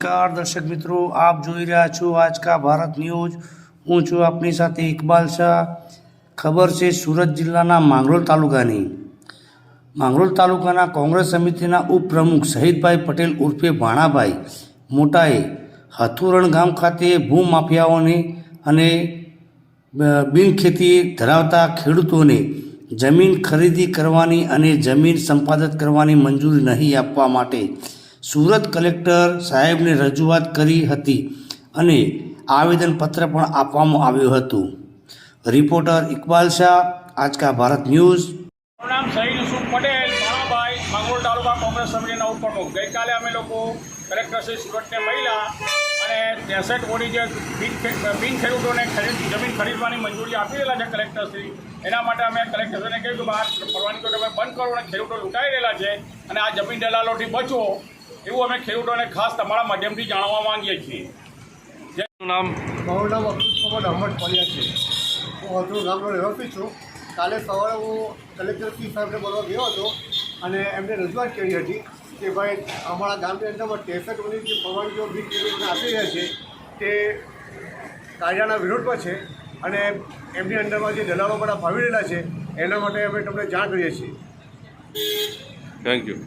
નમસ્કાર દર્શક મિત્રો, આપ જોઈ રહ્યા છો આજ કા ભારત ન્યૂઝ. હું છું આપની સાથે ઇકબાલ શાહ. ખબર છે સુરત જિલ્લાના માંગરોળ તાલુકાની. માંગરોળ તાલુકાના કોંગ્રેસ સમિતિના ઉપપ્રમુખ શહીદભાઈ પટેલ ઉર્ફે ભાણાભાઈ મોટાએ હથુરણ ગામ ખાતે ભૂમાફિયાઓને અને બિનખેતી ધરાવતા ખેડૂતોને જમીન ખરીદી કરવાની અને જમીન સંપાદિત કરવાની મંજૂરી નહીં આપવા માટે સુરત કલેક્ટર સાહેબને રજૂઆત કરી હતી અને આવેદનપત્ર પણ આપવામાં આવ્યું હતું. Reporter Iqbal Shah, Aajka Bharat news. નામ શહીદ યુસુફ પટેલ, માણાભાઈ, માંગરોળ તાલુકા કોંગ્રેસ સમિતિના ઉપપ્રમુખ. ગઈકાલે અમે લોકો કલેક્ટર સુરતને મળ્યા અને ત્રેસઠ બોડી જે બિન ખેડૂતોને જમીન ખરીદવાની મંજૂરી આપી રહેલા છે કલેક્ટરશ્રી એના માટે અમે કલેક્ટરશ્રીને કહ્યું કે બહાર ફરવાની તો તમે બંધ કરો અને ખેડૂતો લૂંટાઈ રહેલા છે અને આ જમીન દલાલોથી બચો. એવું અમે ખેડૂતોને ખાસ તમારા માધ્યમથી જાણવા માંગીએ છીએ. નામ મારું નામ અબ્દુલ કુમાર અહમદ પડિયા છે. હું અધૂર ગામનો રહેવાસી છું. કાલે સવારે હું કલેક્ટર શ્રી સાહેબને બોલવા ગયો હતો અને એમને રજૂઆત કરી હતી કે ભાઈ અમારા ગામની અંદરમાં ત્રેસઠ ઓની જે પરવાનગીઓ બી ખેડૂતોને આપી રહ્યા છે તે કાયદાના વિરોધમાં છે અને એમની અંદરમાં જે દલાલો બધા ફાવી રહેલા છે એના માટે અમે તમને જાણ કરીએ છીએ. Thank you